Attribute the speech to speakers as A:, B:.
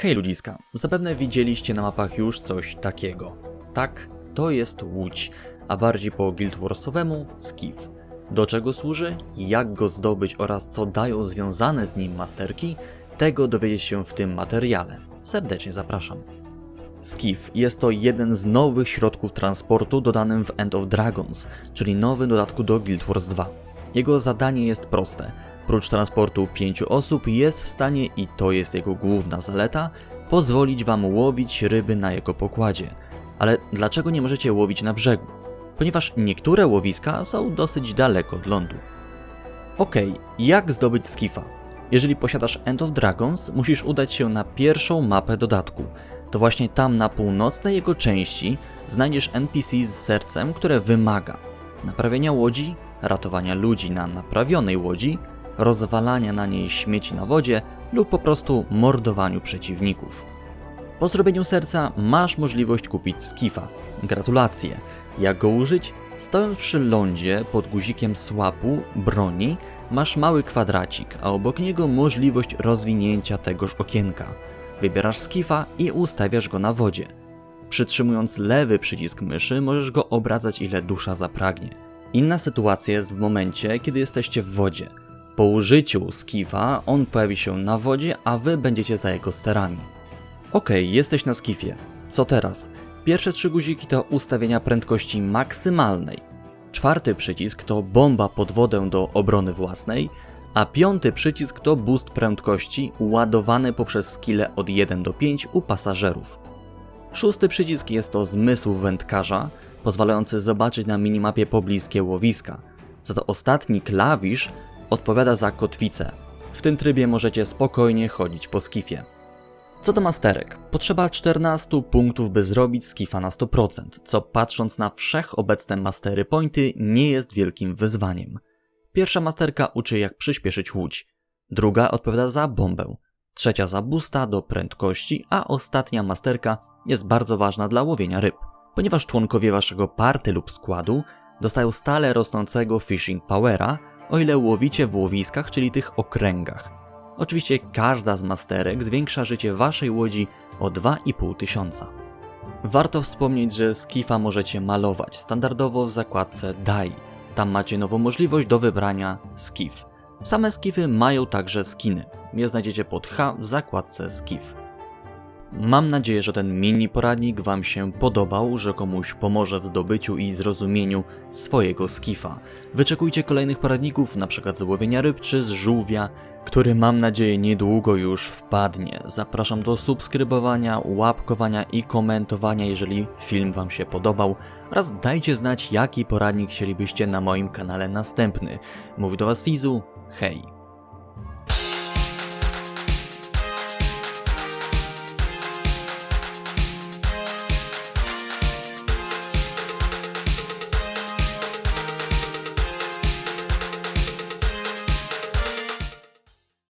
A: Hej ludziska, zapewne widzieliście na mapach już coś takiego. Tak, to jest łódź, a bardziej po Guild Warsowemu Skiff. Do czego służy, jak go zdobyć oraz co dają związane z nim masterki, tego dowiedzieć się w tym materiale. Serdecznie zapraszam. Skiff jest to jeden z nowych środków transportu dodanym w End of Dragons, czyli nowym dodatku do Guild Wars 2. Jego zadanie jest proste. Prócz transportu pięciu osób jest w stanie, i to jest jego główna zaleta, pozwolić wam łowić ryby na jego pokładzie. Ale dlaczego nie możecie łowić na brzegu? Ponieważ niektóre łowiska są dosyć daleko od lądu. Okej, jak zdobyć skifa? Jeżeli posiadasz End of Dragons, musisz udać się na pierwszą mapę dodatku. To właśnie tam na północnej jego części znajdziesz NPC z sercem, które wymaga naprawienia łodzi, ratowania ludzi na naprawionej łodzi, rozwalania na niej śmieci na wodzie lub po prostu mordowaniu przeciwników. Po zrobieniu serca masz możliwość kupić skifa. Gratulacje. Jak go użyć? Stojąc przy lądzie pod guzikiem słapu broni, masz mały kwadracik, a obok niego możliwość rozwinięcia tegoż okienka. Wybierasz skifa i ustawiasz go na wodzie. Przytrzymując lewy przycisk myszy, możesz go obracać ile dusza zapragnie. Inna sytuacja jest w momencie, kiedy jesteście w wodzie. Po użyciu skifa on pojawi się na wodzie, a wy będziecie za jego sterami. Okej, jesteś na skifie. Co teraz? Pierwsze trzy guziki to ustawienia prędkości maksymalnej. Czwarty przycisk to bomba pod wodę do obrony własnej, a piąty przycisk to boost prędkości ładowany poprzez skille od 1 do 5 u pasażerów. Szósty przycisk jest to zmysł wędkarza, pozwalający zobaczyć na minimapie pobliskie łowiska. Za to ostatni klawisz odpowiada za kotwicę. W tym trybie możecie spokojnie chodzić po skifie. Co do masterek, potrzeba 14 punktów, by zrobić skifa na 100%, co patrząc na wszechobecne mastery pointy nie jest wielkim wyzwaniem. Pierwsza masterka uczy jak przyspieszyć łódź, druga odpowiada za bombę, trzecia za boosta do prędkości, a ostatnia masterka jest bardzo ważna dla łowienia ryb, ponieważ członkowie waszego party lub składu dostają stale rosnącego fishing powera, o ile łowicie w łowiskach, czyli tych okręgach. Oczywiście każda z masterek zwiększa życie waszej łodzi o 2,5 tysiąca. Warto wspomnieć, że skifa możecie malować standardowo w zakładce DAI. Tam macie nową możliwość do wybrania skif. Same skify mają także skiny. Je znajdziecie pod H w zakładce skif. Mam nadzieję, że ten mini poradnik Wam się podobał, że komuś pomoże w zdobyciu i zrozumieniu swojego skifa. Wyczekujcie kolejnych poradników, np. z łowienia ryb czy z żółwia, który mam nadzieję niedługo już wpadnie. Zapraszam do subskrybowania, łapkowania i komentowania, jeżeli film Wam się podobał oraz dajcie znać, jaki poradnik chcielibyście na moim kanale następny. Mówi do Was Izu, hej!